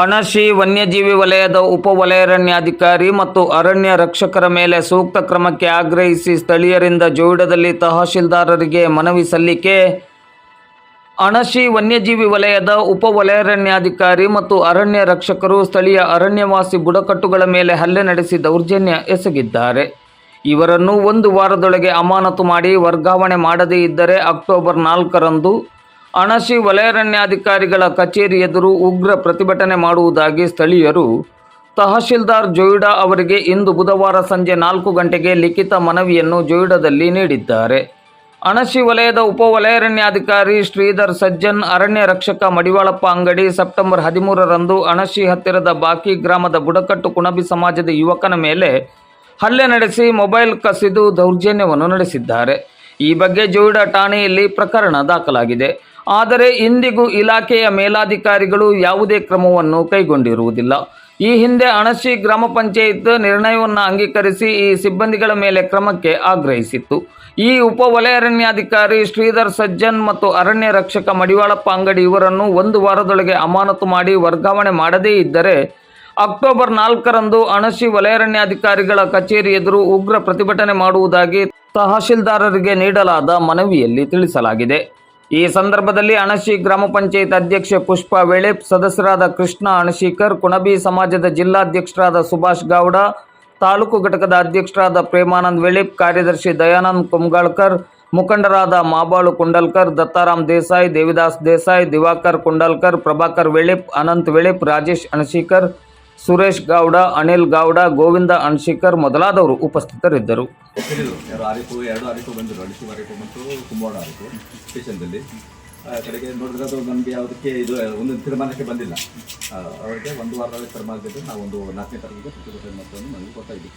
ಅಣಶಿ ವನ್ಯಜೀವಿ ವಲಯದ ಉಪ ವಲಯಾರಣ್ಯಾಧಿಕಾರಿ ಮತ್ತು ಅರಣ್ಯ ರಕ್ಷಕರ ಮೇಲೆ ಸೂಕ್ತ ಕ್ರಮಕ್ಕೆ ಆಗ್ರಹಿಸಿ ಸ್ಥಳೀಯರಿಂದ ಜೋಯಿಡದಲ್ಲಿ ತಹಶೀಲ್ದಾರರಿಗೆ ಮನವಿ ಸಲ್ಲಿಕೆ. ಅಣಶಿ ವನ್ಯಜೀವಿ ವಲಯದ ಉಪ ವಲಯಾರಣ್ಯಾಧಿಕಾರಿ ಮತ್ತು ಅರಣ್ಯ ರಕ್ಷಕರು ಸ್ಥಳೀಯ ಅರಣ್ಯವಾಸಿ ಬುಡಕಟ್ಟುಗಳ ಮೇಲೆ ಹಲ್ಲೆ ನಡೆಸಿ ದೌರ್ಜನ್ಯ ಎಸಗಿದ್ದಾರೆ. ಇವರನ್ನು ಒಂದು ವಾರದೊಳಗೆ ಅಮಾನತು ಮಾಡಿ ವರ್ಗಾವಣೆ ಮಾಡದೇ ಇದ್ದರೆ ಅಕ್ಟೋಬರ್ ನಾಲ್ಕರಂದು ಅಣಶಿ ವಲಯಾರಣ್ಯಾಧಿಕಾರಿಗಳ ಕಚೇರಿ ಎದುರು ಉಗ್ರ ಪ್ರತಿಭಟನೆ ಮಾಡುವುದಾಗಿ ಸ್ಥಳೀಯರು. ತಹಶೀಲ್ದಾರ್ ಜೊಯ್ಡಾ ಅವರಿಗೆ ಇಂದು ಬುಧವಾರ ಸಂಜೆ ನಾಲ್ಕು ಗಂಟೆಗೆ ಲಿಖಿತ ಮನವಿಯನ್ನು ಜೊಯ್ಡಾದಲ್ಲಿ ನೀಡಿದ್ದಾರೆ. ಅಣಸಿ ವಲಯದ ಉಪ ವಲಯಾರಣ್ಯಾಧಿಕಾರಿ ಶ್ರೀಧರ್ ಸಜ್ಜನ್ ಅರಣ್ಯ ರಕ್ಷಕ ಮಡಿವಾಳಪ್ಪ ಅಂಗಡಿ ಸೆಪ್ಟೆಂಬರ್ ಹದಿಮೂರರಂದು ಅಣಶಿ ಹತ್ತಿರದ ಬಾಕಿ ಗ್ರಾಮದ ಬುಡಕಟ್ಟು ಕುಣಬಿ ಸಮಾಜದ ಯುವಕನ ಮೇಲೆ ಹಲ್ಲೆ ನಡೆಸಿ ಮೊಬೈಲ್ ಕಸಿದು ದೌರ್ಜನ್ಯವನ್ನು ನಡೆಸಿದ್ದಾರೆ. ಈ ಬಗ್ಗೆ ಜೋಯಿಡಾ ಠಾಣೆಯಲ್ಲಿ ಪ್ರಕರಣ ದಾಖಲಾಗಿದೆ. ಆದರೆ ಇಂದಿಗೂ ಇಲಾಖೆಯ ಮೇಲಾಧಿಕಾರಿಗಳು ಯಾವುದೇ ಕ್ರಮವನ್ನು ಕೈಗೊಂಡಿರುವುದಿಲ್ಲ. ಈ ಹಿಂದೆ ಅಣಶಿ ಗ್ರಾಮ ಪಂಚಾಯತ್ ನಿರ್ಣಯವನ್ನು ಅಂಗೀಕರಿಸಿ ಈ ಸಿಬ್ಬಂದಿಗಳ ಮೇಲೆ ಕ್ರಮಕ್ಕೆ ಆಗ್ರಹಿಸಿತ್ತು. ಈ ಉಪ ವಲಯಾರಣ್ಯಾಧಿಕಾರಿ ಶ್ರೀಧರ್ ಸಜ್ಜನ್ ಮತ್ತು ಅರಣ್ಯ ರಕ್ಷಕ ಮಡಿವಾಳಪ್ಪ ಅಂಗಡಿ ಇವರನ್ನು ಒಂದು ವಾರದೊಳಗೆ ಅಮಾನತು ಮಾಡಿ ವರ್ಗಾವಣೆ ಮಾಡದೇ ಇದ್ದರೆ ಅಕ್ಟೋಬರ್ ನಾಲ್ಕರಂದು ಅಣಶಿ ವಲಯಾರಣ್ಯಾಧಿಕಾರಿಗಳ ಕಚೇರಿ ಎದುರು ಉಗ್ರ ಪ್ರತಿಭಟನೆ ಮಾಡುವುದಾಗಿ ತಹಶೀಲ್ದಾರರಿಗೆ ನೀಡಲಾದ ಮನವಿಯಲ್ಲಿ ತಿಳಿಸಲಾಗಿದೆ. ಈ ಸಂದರ್ಭದಲ್ಲಿ ಅಣಶಿ ಗ್ರಾಮ ಪಂಚಾಯತ್ ಅಧ್ಯಕ್ಷೆ ಪುಷ್ಪಾ ವೇಳೆಪ್ ಸದಸ್ಯರಾದ ಕೃಷ್ಣ ಅಣಶೀಕರ್, ಕುಣಬಿ ಸಮಾಜದ ಜಿಲ್ಲಾಧ್ಯಕ್ಷರಾದ ಸುಭಾಷ್ ಗೌಡ, ತಾಲೂಕು ಘಟಕದ ಅಧ್ಯಕ್ಷರಾದ ಪ್ರೇಮಾನಂದ್ ವೇಳೆಪ್ ಕಾರ್ಯದರ್ಶಿ ದಯಾನಂದ್ ಕುಮಗಾಳ್ಕರ್ ಮುಖಂಡರಾದ ಮಾಬಾಳು ಕುಂಡಲ್ಕರ್, ದತ್ತಾರಾಮ್ ದೇಸಾಯಿ, ದೇವಿದಾಸ್ ದೇಸಾಯಿ, ದಿವಾಕರ್ ಕುಂಡಲ್ಕರ್, ಪ್ರಭಾಕರ್ ವೇಳೆಪ್ ಅನಂತ್ ವೇಳೆಪ್ ರಾಜೇಶ್ ಅಣಶೀಕರ್ ಸುರೇಶ್ ಗೌಡ ಅನಿಲ್ ಗೌಡ ಗೋವಿಂದ ಅಣಶೀಕರ್ ಮೊದಲಾದವರು ಉಪಸ್ಥಿತರಿದ್ದರು. ಕಡೆಗೆ ನೋಡಿದ್ರೆ ಅದು ನಮಗೆ ಯಾವುದಕ್ಕೆ ಇದು ಒಂದು ತೀರ್ಮಾನಕ್ಕೆ ಬಂದಿಲ್ಲ. ಅವರಿಗೆ ಒಂದು ವಾರದಲ್ಲಿ ತೀರ್ಮಾನ ಆಗಿದ್ದು ನಾವು ಒಂದು ನಾಲ್ಕನೇ ತಾರೀಕಿಗೆ ಪ್ರತಿಭಟನೆ ಮತವನ್ನು ನಮಗೆ ಕೊಡ್ತಾ ಇದ್ದೀವಿ